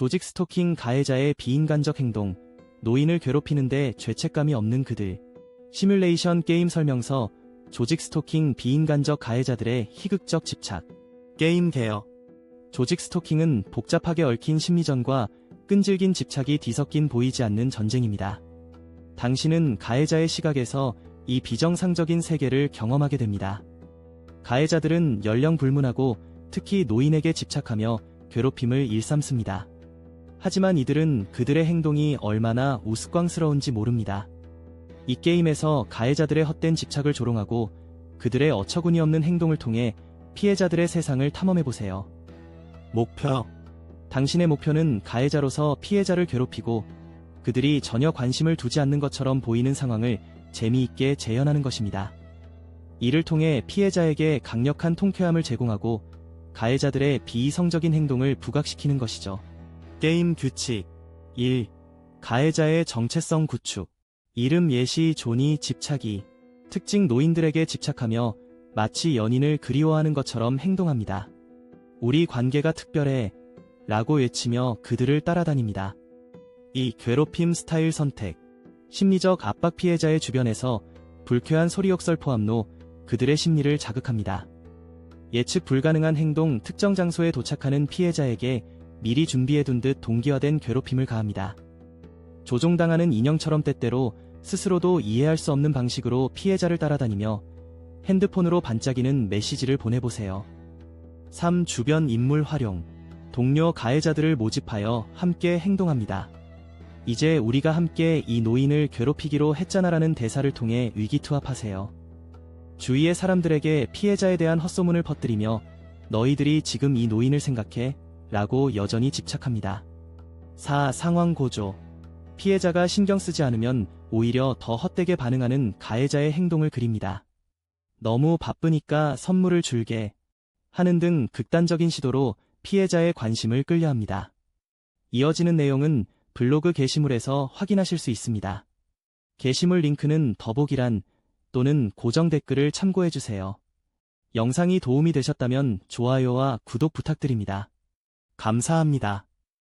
조직 스토킹 가해자의 비인간적 행동, 노인을 괴롭히는데 죄책감이 없는 그들, 시뮬레이션 게임 설명서, 조직 스토킹 비인간적 가해자들의 희극적 집착, 게임 개혁. 조직 스토킹은 복잡하게 얽힌 심리전과 끈질긴 집착이 뒤섞인 보이지 않는 전쟁입니다. 당신은 가해자의 시각에서 이 비정상적인 세계를 경험하게 됩니다. 가해자들은 연령 불문하고 특히 노인에게 집착하며 괴롭힘을 일삼습니다. 하지만 이들은 그들의 행동이 얼마나 우스꽝스러운지 모릅니다. 이 게임에서 가해자들의 헛된 집착을 조롱하고 그들의 어처구니 없는 행동을 통해 피해자들의 세상을 탐험해보세요. 목표. 당신의 목표는 가해자로서 피해자를 괴롭히고 그들이 전혀 관심을 두지 않는 것처럼 보이는 상황을 재미있게 재현하는 것입니다. 이를 통해 피해자에게 강력한 통쾌함을 제공하고 가해자들의 비이성적인 행동을 부각시키는 것이죠. 게임 규칙 1. 가해자의 정체성 구축 이름 예시 존이 집착이 특징 노인들에게 집착하며 마치 연인을 그리워하는 것처럼 행동합니다. 우리 관계가 특별해 라고 외치며 그들을 따라다닙니다. 이 괴롭힘 스타일 선택 심리적 압박 피해자의 주변에서 불쾌한 소리 역설 포함로 그들의 심리를 자극합니다. 예측 불가능한 행동 특정 장소에 도착하는 피해자에게 미리 준비해둔 듯 동기화된 괴롭힘을 가합니다. 조종당하는 인형처럼 때때로 스스로도 이해할 수 없는 방식으로 피해자를 따라다니며 핸드폰으로 반짝이는 메시지를 보내보세요. 3. 주변 인물 활용. 동료 가해자들을 모집하여 함께 행동합니다. 이제 우리가 함께 이 노인을 괴롭히기로 했잖아라는 대사를 통해 위기투합하세요. 주위의 사람들에게 피해자에 대한 헛소문을 퍼뜨리며 너희들이 지금 이 노인을 생각해 라고 여전히 집착합니다. 4. 상황 고조. 피해자가 신경 쓰지 않으면 오히려 더 헛되게 반응하는 가해자의 행동을 그립니다. 너무 바쁘니까 선물을 줄게 하는 등 극단적인 시도로 피해자의 관심을 끌려 합니다. 이어지는 내용은 블로그 게시물에서 확인하실 수 있습니다. 게시물 링크는 더보기란 또는 고정 댓글을 참고해주세요. 영상이 도움이 되셨다면 좋아요와 구독 부탁드립니다. 감사합니다.